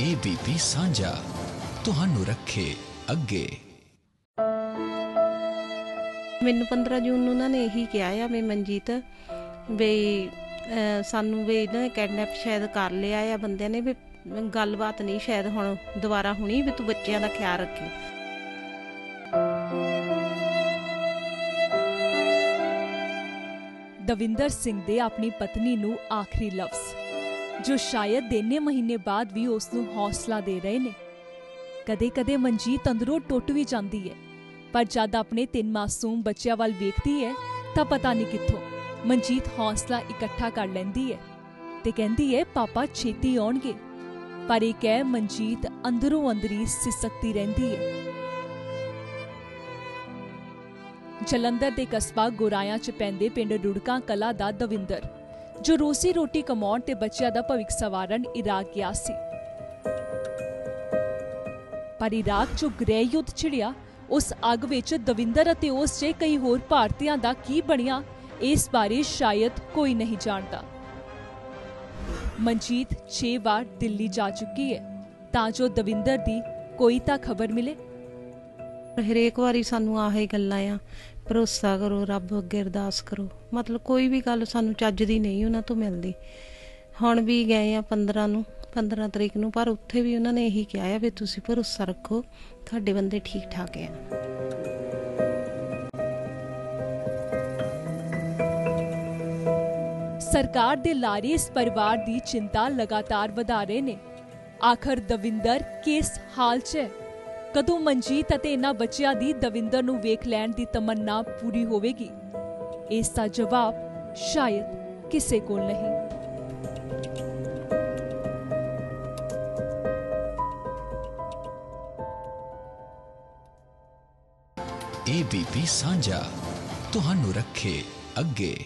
ABP ਸਾਂਝਾ ਤੁਹਾਨੂੰ ਰੱਖੇ ਅੱਗੇ। ਮੈਨੂੰ 15 ਜੂਨ ਨੂੰ ਉਹਨਾਂ ਨੇ ਇਹੀ ਕਿਹਾ ਆ ਵੀ ਮਨਜੀਤ ਵੀ ਸਾਨੂੰ ਵੀ ਨਾ ਕੈਡਨੈਪ ਸ਼ਾਇਦ ਕਰ ਲਿਆ ਆ ਬੰਦਿਆਂ ਨੇ ਵੀ ਗੱਲਬਾਤ ਨਹੀਂ ਸ਼ਾਇਦ ਹੁਣ ਦੁਬਾਰਾ ਹੋਣੀ ਵੀ ਤੂੰ ਬੱਚਿਆਂ ਦਾ ਖਿਆਲ ਰੱਖੀ। ਦਵਿੰਦਰ ਸਿੰਘ ਦੇ ਆਪਣੀ ਪਤਨੀ ਨੂੰ ਆਖਰੀ ਲਫ਼ਜ਼। ਜੋ ਸ਼ਾਇਦ ਦੇਨੇ ਮਹੀਨੇ ਬਾਅਦ ਵੀ ਉਸ ਨੂੰ ਹੌਸਲਾ ਦੇ ਰਹੇ ਨੇ। ਕਦੇ-ਕਦੇ ਮਨਜੀਤ ਅੰਦਰੋਂ ਟੁੱਟ ਵੀ ਜਾਂਦੀ ਹੈ। ਪਰ ਜਦ ਆਪਣੇ ਤਿੰਨ ਮਾਸੂਮ ਬੱਚਿਆਂ ਵੱਲ ਵੇਖਦੀ ਹੈ, ਤਾਂ ਪਤਾ ਨਹੀਂ ਕਿੱਥੋਂ ਮਨਜੀਤ ਹੌਸਲਾ ਇਕੱਠਾ ਕਰ ਲੈਂਦੀ ਹੈ ਤੇ ਕਹਿੰਦੀ ਹੈ, ਪਾਪਾ, ਛੇਤੀ ਆਉਣਗੇ। ਪਰ ਇਹ ਕਹਿ ਮਨਜੀਤ ਅੰਦਰੋਂ ਅੰਦਰੀ ਸਿਸਕਦੀ ਰਹਿੰਦੀ ਹੈ। ਜਲੰਧਰ ਦੇ ਕਸਬਾ ਗੁਰਾਇਆ ਚ ਪੈਂਦੇ ਪਿੰਡ ਰੁੜਕਾ ਕਲਾ ਦਾ ਦਵਿੰਦਰ। ਜੋ ਰੋਸੀ ਰੋਟੀ ਕਮਾਉਣ ਤੇ ਬੱਚਿਆਂ ਦਾ ਭਵਿੱਖ ਸਵਾਰਨ ਇਰਾਕ ਗਿਆ ਸੀ। ਪਰ ਇਰਾਕ ਜੋ ਗ੍ਰਹਿ ਯੁੱਧ ਛਿੜਿਆ ਉਸ ਅੱਗ ਵਿੱਚ ਦਵਿੰਦਰ ਅਤੇ ਉਸ 'ਚ ਕਈ ਹੋਰ ਭਾਰਤੀਆਂ ਦਾ ਕੀ ਬਣਿਆ, ਇਸ ਬਾਰੇ ਸ਼ਾਇਦ ਕੋਈ ਨਹੀਂ ਜਾਣਦਾ। ਮਨਜੀਤ 6 ਵਾਰ ਦਿੱਲੀ ਜਾ ਚੁੱਕੀ ਹੈ, ਤਾਂ ਜੋ ਦਵਿੰਦਰ ਦੀ ਕੋਈ ਤਾਂ ਖਬਰ ਮਿਲੇ। ਹਰੇਕ ਵਾਰੀ ਸਾਨੂੰ ਆਹੀ ਗੱਲਾਂ ਆ, ਭਰੋਸਾ ਕਰੋ, ਰੱਬ ਅੱਗੇ ਅਰਦਾਸ ਕਰੋ। ਮਤਲਬ ਕੋਈ ਵੀ ਗੱਲ ਸਾਨੂੰ ਚੱਜ ਦੀ ਨਹੀਂ ਉਹਨਾਂ ਤੋਂ ਮਿਲਦੀ। ਹੁਣ ਵੀ ਗਏ ਆ 15 ਨੂੰ 15 ਤਰੀਕ ਨੂੰ, ਪਰ ਉੱਥੇ ਵੀ ਉਹਨਾਂ ਨੇ ਇਹੀ ਕਿਹਾ ਆ ਵੀ ਤੁਸੀਂ ਭਰੋਸਾ ਰੱਖੋ, ਤੁਹਾਡੇ ਬੰਦੇ ਠੀਕ ਠਾਕ ਆ। ਸਰਕਾਰ ਦੇ ਲਾਰੀ ਇਸ ਪਰਿਵਾਰ ਦੀ ਚਿੰਤਾ ਲਗਾਤਾਰ ਵਧਾ ਰਹੇ ਨੇ। ਆਖਰ ਦਵਿੰਦਰ ਕਿਸ ਹਾਲ 'ਚ ਹੈ? ਕਦੋਂ ਮਨਜੀਤ ਅਤੇ ਇਹਨਾਂ ਬੱਚਿਆਂ ਦੀ ਦਵਿੰਦਰ ਨੂੰ ਵੇਖ ਲੈਣ ਦੀ ਤਮੰਨਾ ਪੂਰੀ ਹੋਵੇਗੀ? ਇਸ ਦਾ ਜਵਾਬ ਸ਼ਾਇਦ ਕਿਸੇ ਕੋਲ ਨਹੀਂ। ਏਬੀਪੀ ਸਾਂਝਾ, ਤੁਹਾਨੂੰ ਰੱਖੇ ਅੱਗੇ।